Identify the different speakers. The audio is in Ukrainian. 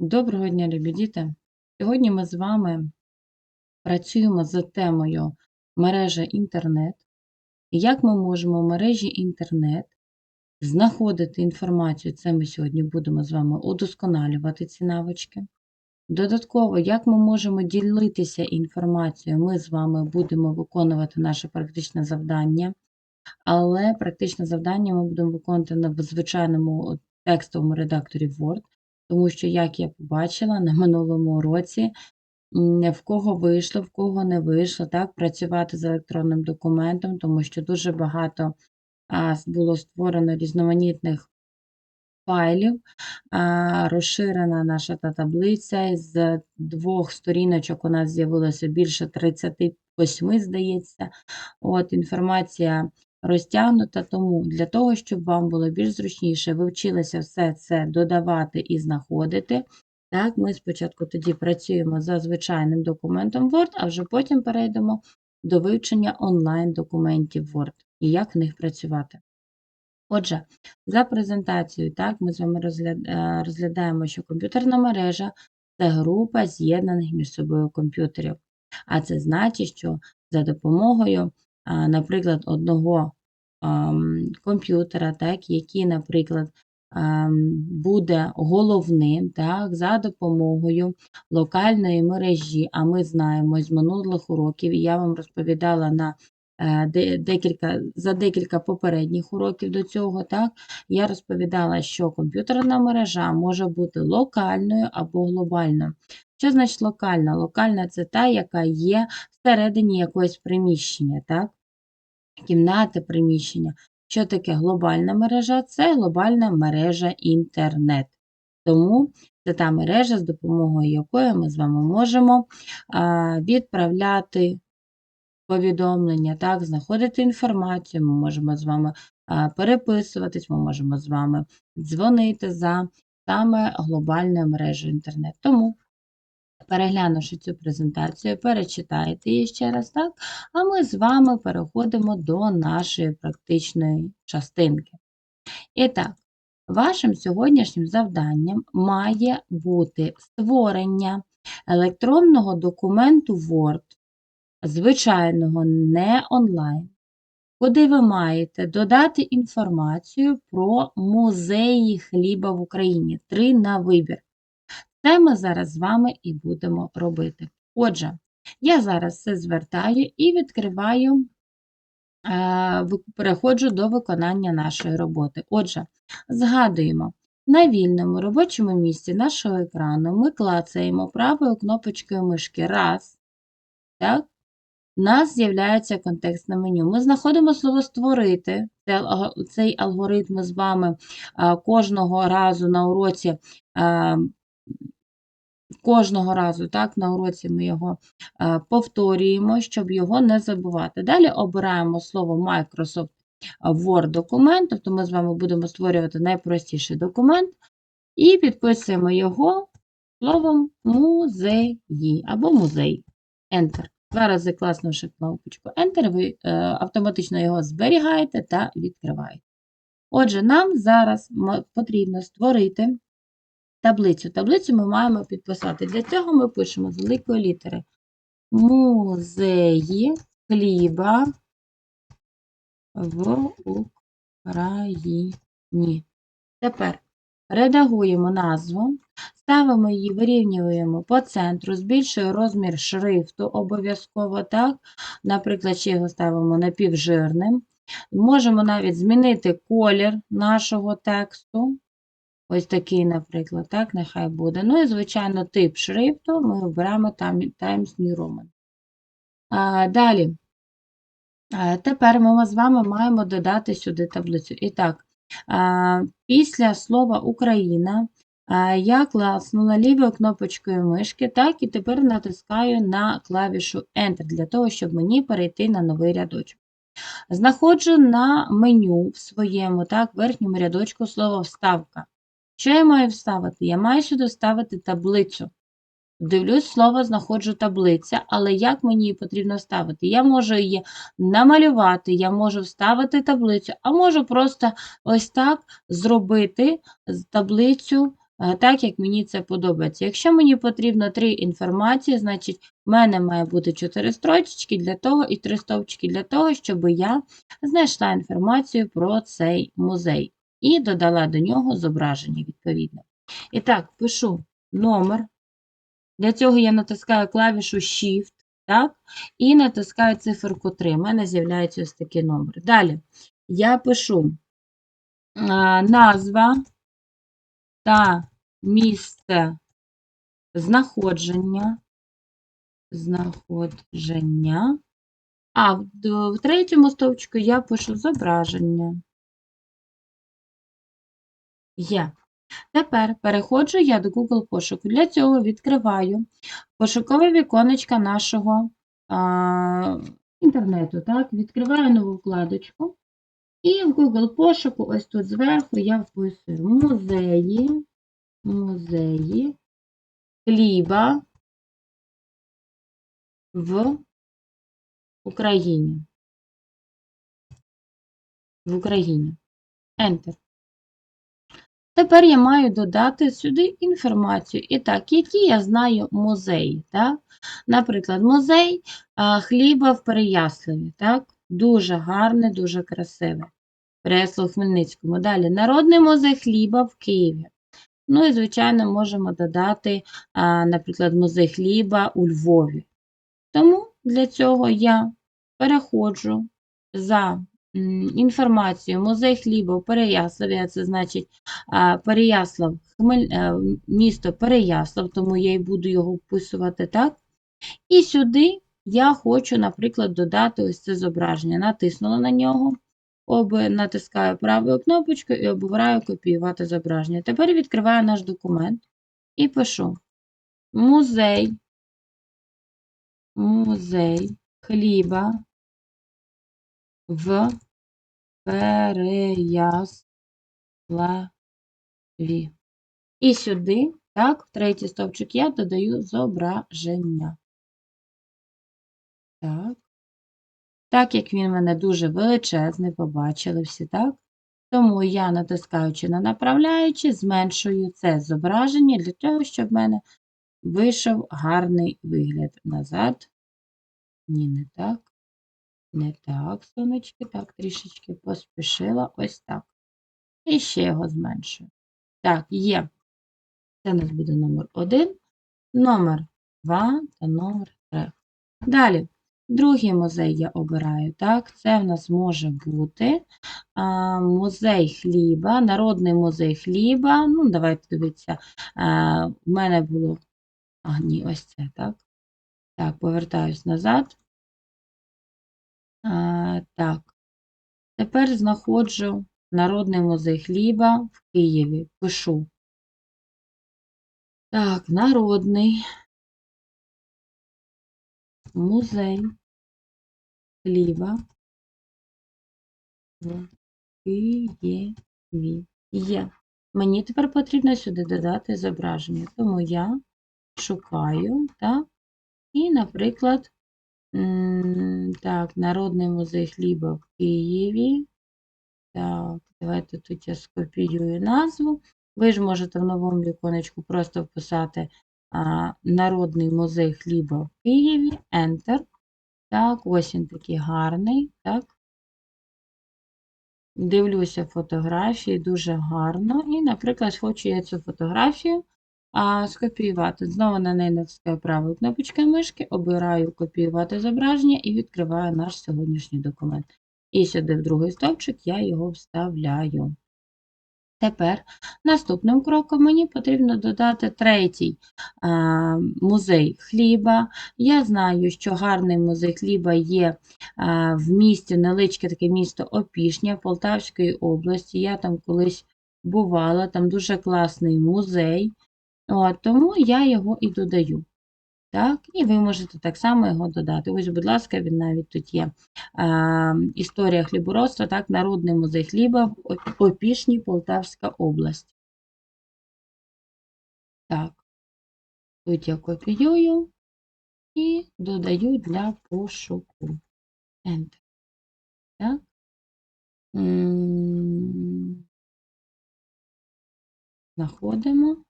Speaker 1: Доброго дня, любі діти! Сьогодні ми з вами працюємо з темою мережа інтернет. Як ми можемо в мережі інтернет знаходити інформацію, це ми сьогодні будемо з вами удосконалювати ці навички. Додатково, як ми можемо ділитися інформацією, ми з вами будемо виконувати наше практичне завдання, але практичне завдання ми будемо виконувати на звичайному текстовому редакторі Word. Тому що, як я побачила на минулому році, в кого вийшло, в кого не вийшло, так, працювати з електронним документом, тому що дуже багато а, було створено різноманітних файлів, а, розширена наша та таблиця. З двох сторіночок у нас з'явилося більше 38, здається. От, Інформація розтягнута, тому для того, щоб вам було більш зручніше, ви вчилися все це додавати і знаходити. Так, Ми спочатку тоді працюємо за звичайним документом Word, а вже потім перейдемо до вивчення онлайн-документів Word і як в них працювати. Отже, за презентацією, так, ми з вами е, розглядаємо, що комп'ютерна мережа це група з'єднаних між собою комп'ютерів. А це значить, що за допомогою наприклад, одного комп'ютера, так, який, наприклад, буде головним так, за допомогою локальної мережі, а ми знаємо з минулих уроків, і я вам розповідала на е, декілька, за декілька попередніх уроків до цього, так, я розповідала, що комп'ютерна мережа може бути локальною або глобальною. Що значить локальна? Локальна це та, яка є всередині якогось приміщення, так? Кімнати, приміщення. Що таке глобальна мережа? Це глобальна мережа інтернет. Тому це та мережа, з допомогою якої ми з вами можемо відправляти повідомлення, так, знаходити інформацію, ми можемо з вами переписуватись, ми можемо з вами дзвонити за саме глобальною мережею інтернет. Тому Переглянувши цю презентацію, перечитайте її ще раз, так? А ми з вами переходимо до нашої практичної частинки. І так, вашим сьогоднішнім завданням має бути створення електронного документу Word, звичайного не онлайн, куди ви маєте додати інформацію про музеї хліба в Україні. Три на вибір. Це ми зараз з вами і будемо робити. Отже, я зараз все звертаю і відкриваю, е, переходжу до виконання нашої роботи. Отже, згадуємо, на вільному робочому місці нашого екрану ми клацаємо правою кнопочкою мишки раз. Так? У нас з'являється контекстне меню. Ми знаходимо слово створити. Цей алгоритм з вами е, кожного разу на уроці е, Кожного разу так, на уроці ми його е, повторюємо, щоб його не забувати. Далі обираємо слово Microsoft Word документ, тобто ми з вами будемо створювати найпростіший документ, і підписуємо його словом музеї або музей. Enter. Два рази класнувши кнопочку Enter, ви е, автоматично його зберігаєте та відкриваєте. Отже, нам зараз потрібно створити таблицю. Таблицю ми маємо підписати. Для цього ми пишемо з великої літери музеї хліба в Україні. Тепер редагуємо назву, ставимо її, вирівнюємо по центру, збільшуємо розмір шрифту обов'язково, так? Наприклад, ще його ставимо напівжирним. Можемо навіть змінити колір нашого тексту. Ось такий, наприклад, так, нехай буде. Ну і, звичайно, тип шрифту ми обираємо Times New Roman. А, Далі. А, Тепер ми з вами маємо додати сюди таблицю. І так, а, після слова Україна я класнула лівою кнопочкою мишки, так, і тепер натискаю на клавішу Enter для того, щоб мені перейти на новий рядочок. Знаходжу на меню в своєму так, верхньому рядочку слово вставка. Що я маю вставити? Я маю сюди вставити таблицю. Дивлюсь, слово, знаходжу таблиця, але як мені її потрібно вставити? Я можу її намалювати, я можу вставити таблицю, а можу просто ось так зробити таблицю е, так, як мені це подобається. Якщо мені потрібно три інформації, значить в мене має бути чотири строчечки для того і три стовпчики для того, щоб я знайшла інформацію про цей музей і додала до нього зображення відповідно. І так, пишу номер. Для цього я натискаю клавішу Shift, так, і натискаю циферку 3. У мене з'являється ось такий номер. Далі я пишу а, назва та місце знаходження, знаходження. А в, третьому стовпчику я пишу зображення. Є. Тепер переходжу я до Google пошуку. Для цього відкриваю пошукове віконечко нашого а, інтернету. Так? Відкриваю нову вкладочку. І в Google пошуку, ось тут зверху, я вписую музеї, музеї хліба в Україні. В Україні. Enter. Тепер я маю додати сюди інформацію. І так, які я знаю музеї. Так? Наприклад, музей хліба в Переяславі. Так? Дуже гарне, дуже красиве. Переяслав Хмельницькому. Далі Народний музей хліба в Києві. Ну і, звичайно, можемо додати, наприклад, музей хліба у Львові. Тому для цього я переходжу за м, інформацією музей хліба у Переяславі, це значить Переяслав, Хмель, е, місто Переяслав, тому я і буду його вписувати так. І сюди я хочу, наприклад, додати ось це зображення. Натиснула на нього, об, натискаю правою кнопочкою і обираю копіювати зображення. Тепер відкриваю наш документ і пишу музей, музей хліба в Переяславі. І сюди, так, в третій стовпчик я додаю зображення. Так. Так як він в мене дуже величезний, побачили всі, так? Тому я, натискаючи на направляючи, зменшую це зображення для того, щоб в мене вийшов гарний вигляд. Назад. Ні, не так. Не так, сонечки, так, трішечки поспішила. Ось так. І ще його зменшую. Так, є. Це у нас буде номер 1, номер 2 та номер 3. Далі. Другий музей я обираю. Так, це в нас може бути а, музей хліба, народний музей хліба. Ну, давайте дивіться, а, в мене було. А, ні, ось це, так. Так, повертаюсь назад. А, так. Тепер знаходжу Народний музей хліба в Києві. Пишу. Так, народний музей хліба в Києві. Є. Мені тепер потрібно сюди додати зображення, тому я шукаю, так, і, наприклад, так, Народний музей хліба в Києві. Так, давайте тут я скопіюю назву. Ви ж можете в новому віконечку просто вписати а, Народний музей хліба в Києві, Enter. Так, ось він такий гарний, так. Дивлюся фотографії, дуже гарно. І, наприклад, хочу я цю фотографію а, скопіювати. Знову на неї натискаю правою кнопочкою мишки, обираю копіювати зображення і відкриваю наш сьогоднішній документ. І сюди в другий стовпчик я його вставляю. Тепер наступним кроком мені потрібно додати третій а, музей хліба. Я знаю, що гарний музей хліба є а, в місті, невеличке таке місто Опішня Полтавської області. Я там колись бувала, там дуже класний музей, От, тому я його і додаю. Так, І ви можете так само його додати. Ось, будь ласка, він навіть тут є. А, історія хліборобства, так, Народний музей хліба в Опішні, Полтавська область. Так, тут я копіюю і додаю для пошуку. Enter. Так. Знаходимо.